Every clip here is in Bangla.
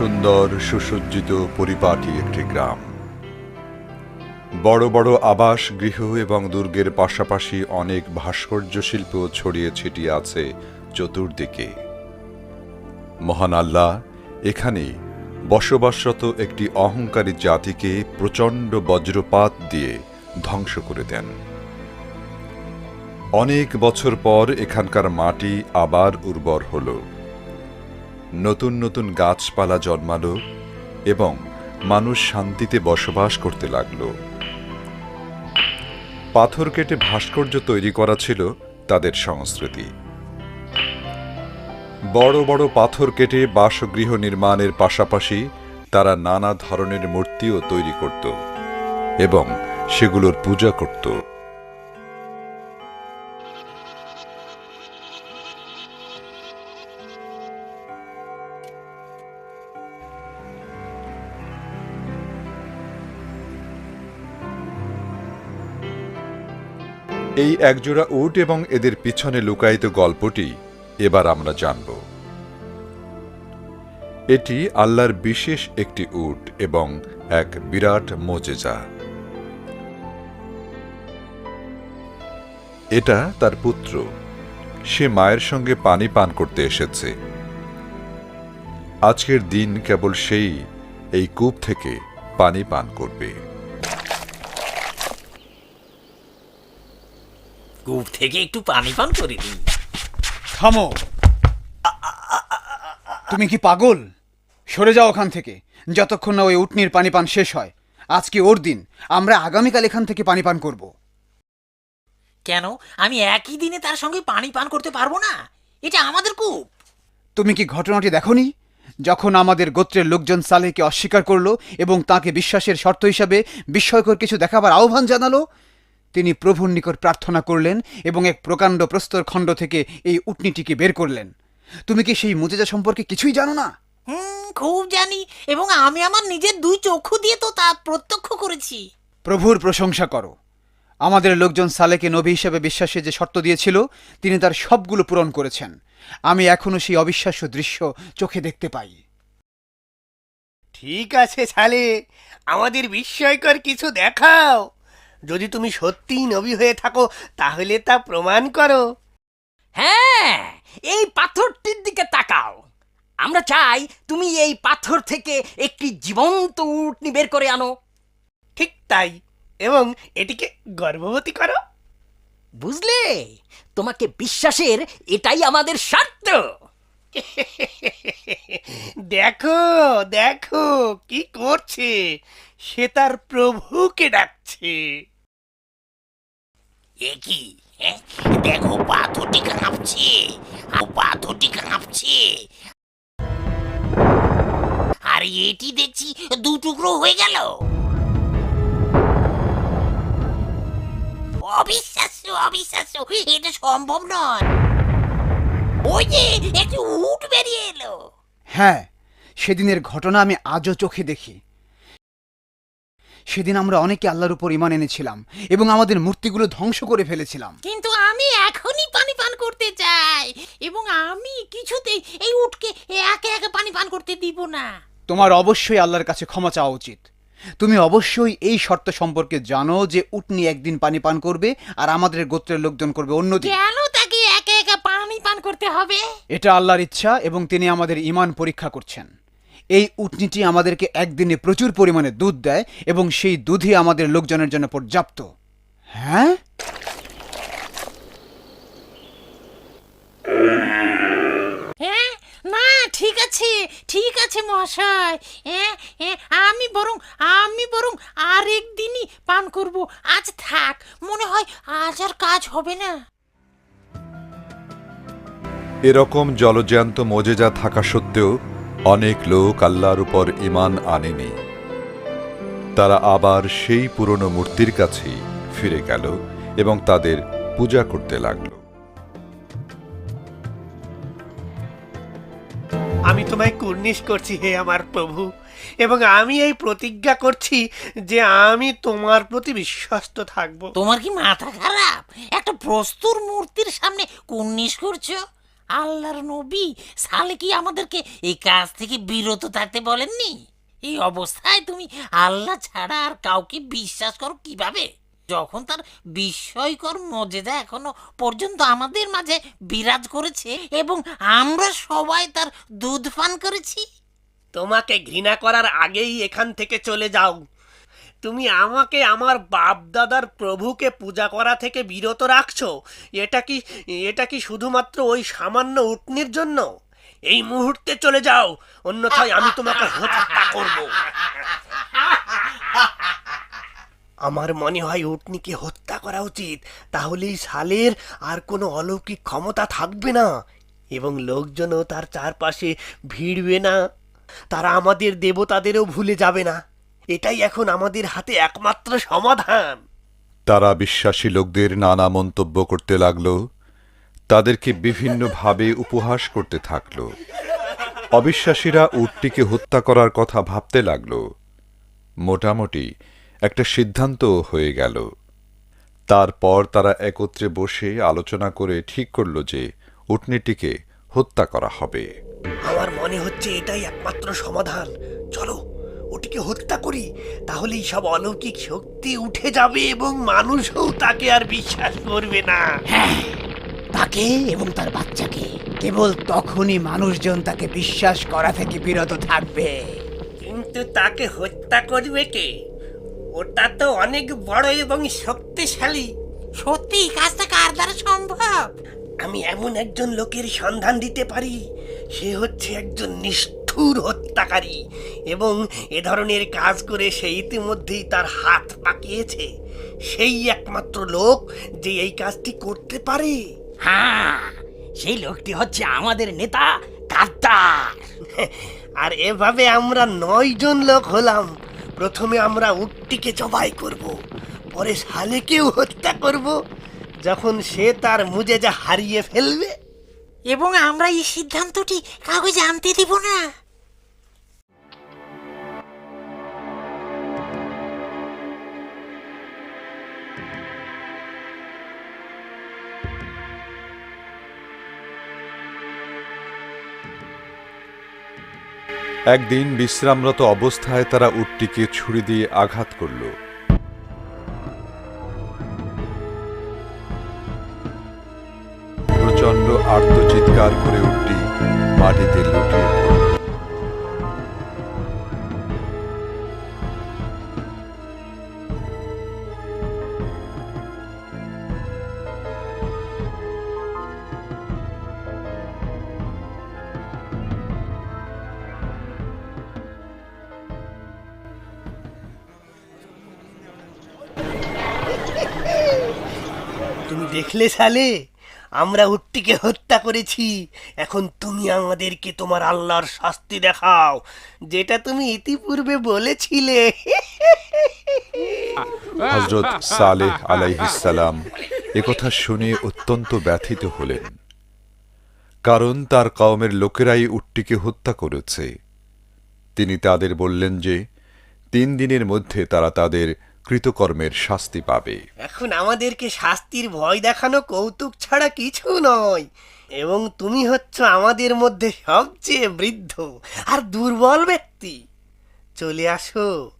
সুন্দর, সুসজ্জিত, পরিপাটি একটি গ্রাম। বড় বড় আবাস, গৃহ এবং দুর্গের পাশাপাশি অনেক ভাস্কর্য শিল্প ছড়িয়ে ছিটিয়ে আছে চতুর্দিকে। মহান আল্লাহ এখানে বসবাসরত একটি অহংকারী জাতিকে প্রচণ্ড বজ্রপাত দিয়ে ধ্বংস করে দেন। অনেক বছর পর এখানকার মাটি আবার উর্বর হল। নতুন নতুন গাছপালা জন্মালো এবং মানুষ শান্তিতে বসবাস করতে লাগল। পাথর কেটে ভাস্কর্য তৈরি করা ছিল তাদের সংস্কৃতি। বড় বড় পাথর কেটে বাসগৃহ নির্মাণের পাশাপাশি তারা নানা ধরনের মূর্তিও তৈরি করত এবং সেগুলোর পূজা করত। এই একজোড়া উট এবং এদের পিছনে লুকায়িত গল্পটি এবার আমরা জানব। এটি আল্লাহর বিশেষ একটি উট এবং এক বিরাট মোজেজা। এটা তার পুত্র। সে মায়ের সঙ্গে পানি পান করতে এসেছে। আজকের দিন কেবল সেই, এই কূপ থেকে পানি পান করবে। কূপ থেকে একটু পানি পান করে দিই থামো। তুমি কি পাগল? সরে যাও ওখান থেকে। যতক্ষণ না ওই উটনির পানি পান শেষ হয়। আজকে ওর দিন। আমরা আগামীকাল এখান থেকে পানি পান করব। কেন? আমি একই দিনে তার সঙ্গে পানি পান করতে পারব না। এটা আমাদের কূপ তুমি কি ঘটনাটি দেখনি? যখন আমাদের গোত্রের লোকজন সালেহকে অস্বীকার করল এবং তাকে বিশ্বাসের শর্ত হিসাবে বিস্ময়কর কিছু দেখাবার আহ্বান জানালো তিনি প্রভুর নিকট প্রার্থনা করলেন এবং এক প্রকাণ্ড প্রস্তর খণ্ড থেকে এই উটনিটিকে বের করলেন। তুমি কি সেই মুজেজা সম্পর্কে কিছুই জানো না? হুম খুব জানি এবং আমি আমার নিজের দুই চক্ষু দিয়ে তো তা প্রত্যক্ষ করেছি। প্রভুর প্রশংসা করো। আমাদের লোকজন সালেকে নবী হিসেবে বিশ্বাসে যে শর্ত দিয়েছিল তিনি তার সবগুলো পূরণ করেছেন। আমি এখনও সেই অবিশ্বাস্য দৃশ্য চোখে দেখতে পাই। ঠিক আছে সালে আমাদের বিস্ময়কর কিছু দেখাও। যদি তুমি সত্যিই নবী হয়ে থাকো তাহলে তা প্রমাণ করো। হ্যাঁ এই পাথরটির দিকে তাকাও। আমরা চাই তুমি এই পাথর থেকে একটি জীবন্ত উটনি বের করে আনো। ঠিক তাই এবং এটিকে গর্ভবতী করো। বুঝলে? তোমাকে বিশ্বাসের এটাই আমাদের স্বার্থ। দেখো দেখো কি করছে? সে তার প্রভুকে ডাকছে। এ কি? দেখো পাথরটি কাঁপছে। পাথরটি কাঁপছে। আর, এটি দেখছি দু টুকরো হয়ে গেল। অবিশ্বাস্য অবিশ্বাস্য, এটা সম্ভব নয়। ওই যে, একটি উট বেরিয়ে এলো। হ্যাঁ সেদিনের ঘটনা আমি আজও চোখে দেখি। সেদিন আমরা অনেকে আল্লাহর উপর ইমান এনেছিলাম এবং আমাদের মূর্তিগুলো ধ্বংস করে ফেলেছিলাম। কিন্তু আমি এখনই পানি পান করতে চাই এবং আমি কিছুতেই এই উটকে একে একে পানি পান করতে দিব না। তোমার অবশ্যই আল্লাহর কাছে ক্ষমা চাওয়া উচিত। তুমি অবশ্যই এই শর্ত সম্পর্কে জানো যে উটনি একদিন পানি পান করবে আর আমাদের গোত্রের লোকজন করবে অন্যদিন। কেন তাকে একে একে পানি পান করতে হবে? এটা আল্লাহর ইচ্ছা এবং তিনি আমাদের ইমান পরীক্ষা করছেন। এই উটনিটি আমাদেরকে একদিনে প্রচুর পরিমাণে দুধ দেয় এবং সেই দুধই আমাদের লোকজনের জন্য পর্যাপ্ত। হ্যাঁ? হ্যাঁ? না ঠিক আছে ঠিক আছে মহাশয়। হ্যাঁ হ্যাঁ আমি বরং আমি বরং আরেক দিনই পান করব। আজ থাক মনে হয় আজ আর কাজ হবে না। এরকম জলজ্যান্ত মজেজা থাকা সত্ত্বেও অনেক লোক আল্লাহর উপর ইমান আনেনি। তারা আবার সেই পুরনো মূর্তির কাছেই ফিরে গেল এবং তাদের পূজা করতে লাগল। আমি তোমায় কুর্নিশ করছি হে আমার প্রভু এবং আমি এই প্রতিজ্ঞা করছি যে আমি তোমার প্রতি বিশ্বস্ত থাকব। তোমার কি মাথা খারাপ? একটা প্রস্তুর মূর্তির সামনে কুন্নিস করছ? আল্লাহর নবী সালে কি আমাদেরকে এই কাজ থেকে বিরত থাকতে বলেননি? এই অবস্থায় তুমি আল্লাহ ছাড়া আর কাউকে বিশ্বাস করো কীভাবে? যখন তার বিস্ময়কর মজেদা এখনও পর্যন্ত আমাদের মাঝে বিরাজ করেছে এবং আমরা সবাই তার দুধ পান করেছি। তোমাকে ঘৃণা করার আগেই এখান থেকে চলে যাও। তুমি আমাকে আমার বাপ দাদার প্রভুকে পূজা করা থেকে বিরত রাখছো? এটা কি এটা কি শুধুমাত্র ওই সামান্য উটনির জন্য? এই মুহূর্তে চলে যাও, অন্যথায় আমি তোমাকে হত্যা করব। আমার মনে হয় উটনিকে হত্যা করা উচিত। তাহলেই সালের আর কোনো অলৌকিক ক্ষমতা থাকবে না। এবং লোকজনও তার চারপাশে ভিড়বে না। তারা আমাদের দেবতাদেরও ভুলে যাবে না। এটাই এখন আমাদের হাতে একমাত্র সমাধান। তারা বিশ্বাসী লোকদের নানা মন্তব্য করতে লাগল তাদেরকে বিভিন্নভাবে উপহাস করতে থাকল। অবিশ্বাসীরা উটটিকে হত্যা করার কথা ভাবতে লাগল। মোটামুটি একটা সিদ্ধান্ত হয়ে গেল। তারপর তারা একত্রে বসে আলোচনা করে ঠিক করল যে উটনিটিকে হত্যা করা হবে। আমার মনে হচ্ছে এটাই একমাত্র সমাধান। চলো ওটিকে হত্যা করি তাহলেই সব অলৌকিক শক্তি উঠে যাবে এবং মানুষও তাকে আর বিশ্বাস করবে না। তাকে এবং তার বাচ্চাকে। কেবল তখনই মানুষজন তাকে বিশ্বাস করা থেকে বিরত থাকবে। কিন্তু তাকে হত্যা করবে কে? ওটা তো অনেক বড় এবং শক্তিশালী। সত্যি এই কাজটা কার দ্বারা সম্ভব? আমি এমন একজন লোকের সন্ধান দিতে পারি সে হচ্ছে একজন নিষ্ঠুর হত্যাকারী এবং এ ধরনের কাজ করে সে ইতিমধ্যেই তার হাত পাকিয়েছে। সেই একমাত্র লোক যে এই কাজটি করতে পারে। হ্যাঁ সেই লোকটি হচ্ছে আমাদের নেতা গাদ্দার আর এভাবে আমরা নয় জন লোক হলাম। প্রথমে আমরা উটটিকে জবাই করব পরে শালেকেও হত্যা করব যখন সে তার মুজে মুজেজা হারিয়ে ফেলবে। এবং আমরা এই সিদ্ধান্তটি কাউকে জানতে দিব না। একদিন বিশ্রামরত অবস্থায় তারা উটটিকে ছুরি দিয়ে আঘাত করল। প্রচণ্ড আর্তচিৎকার করে উটটি মাটিতে লুটিয়ে পড়ল। তুমি দেখলে সালে আমরা উটটিকে হত্যা করেছি। এখন তুমি আমাদেরকে তোমার আল্লাহর শাস্তি দেখাও, যেটা তুমি ইতিপূর্বে বলেছিলে। হজরত সালেহ আলাইহিসালাম একথা শুনে অত্যন্ত ব্যথিত হলেন। কারণ তার কওমের লোকেরাই উটটিকে হত্যা করেছে। তিনি তাদের বললেন যে, তিন দিনের মধ্যে তারা তাদের কৃতকর্মের শাস্তি পাবে। এখন আমাদেরকে শাস্তির ভয় দেখানো কৌতুক ছাড়া কিছু নয়। এবং তুমি হচ্ছ আমাদের মধ্যে সবচেয়ে বৃদ্ধ আর দুর্বল ব্যক্তি। চলে আসো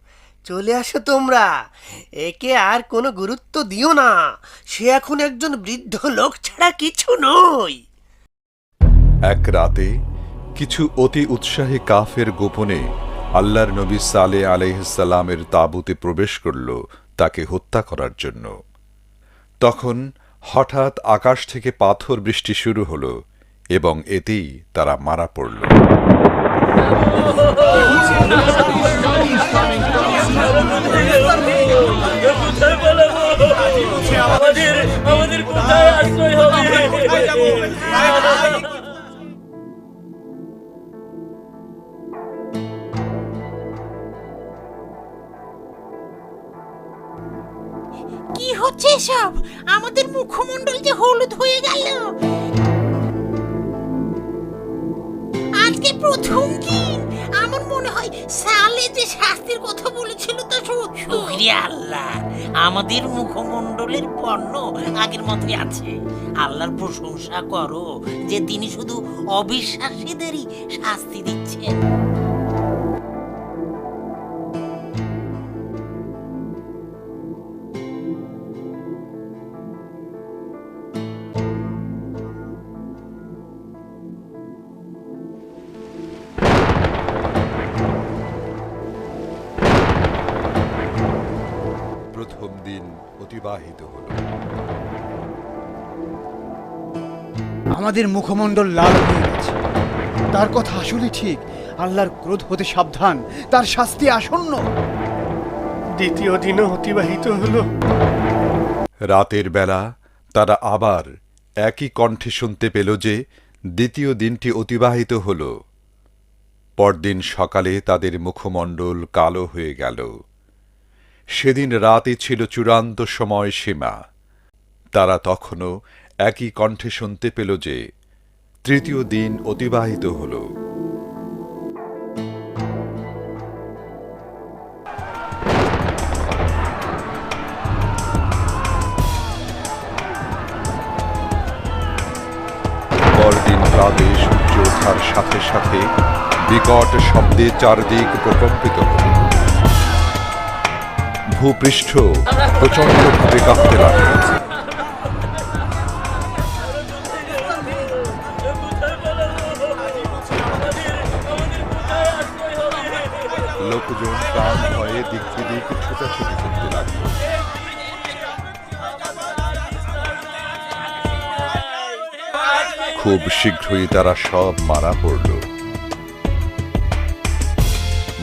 চলে আসো তোমরা। একে আর কোনো গুরুত্ব দিও না। সে এখন একজন বৃদ্ধ লোক ছাড়া কিছু নয়। এক রাতে কিছু অতি উৎসাহী কাফের গোপনে আল্লাহর নবী সালে আলহিসাল্লামের তাঁবুতে প্রবেশ করল তাকে হত্যা করার জন্য। তখন হঠাৎ আকাশ থেকে পাথর বৃষ্টি শুরু হল এবং এতেই তারা মারা পড়ল। আমাদের মুখমণ্ডল যে হলুদ হয়ে গেল। আজকে প্রথম দিন। আমার মনে হয় সালে যে শাস্তির কথা বলেছিল তা সত্য। আল্লাহ, আমাদের মুখমণ্ডলের পণ্য আগের মতোই আছে। আল্লাহর প্রশংসা করো যে তিনি শুধু অবিশ্বাসীদেরই শাস্তি দিচ্ছেন। আমাদের মুখমণ্ডল লাল হয়ে গেছে। তার কথা আসলে ঠিক। আল্লাহর ক্রোধ হতে সাবধান। তার শাস্তি আসন্ন। দ্বিতীয় দিনও অতিবাহিত হলো। রাতের বেলা তারা আবার একই কণ্ঠে শুনতে পেল যে দ্বিতীয় দিনটি অতিবাহিত হল। পরদিন সকালে তাদের মুখমণ্ডল কালো হয়ে গেল। সেদিন রাতে ছিল চূড়ান্ত সময়সীমা। তারা তখনও একই কণ্ঠে শুনতে পেল যে তৃতীয় দিন অতিবাহিত হল। পরদিন প্রাতে সূর্য ওঠার সাথে সাথে বিকট শব্দে চারদিক প্রকম্পিত হল। ভূপৃষ্ঠ প্রচণ্ডভাবে কাঁপতে লাগল। প্রাণ ভয়ে দিক বিদিক ছোটাছুটি করতে লাগল। খুব শীঘ্রই তারা সব মারা পড়ল।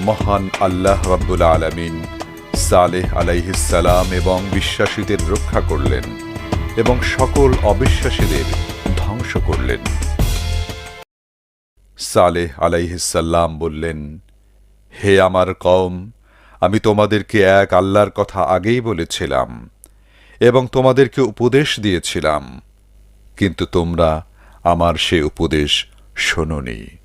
মহান আল্লাহ রাব্বুল আলামিন সালেহ আলাইহিসসালাম এবং বিশ্বাসীদের রক্ষা করলেন এবং সকল অবিশ্বাসীদের ধ্বংস করলেন। সালেহ আলাইহিসসালাম বললেন হে আমার কম আমি তোমাদেরকে এক আল্লাহর কথা আগেই বলেছিলাম এবং তোমাদেরকে উপদেশ দিয়েছিলাম, কিন্তু তোমরা আমার সে উপদেশ শোনোনি।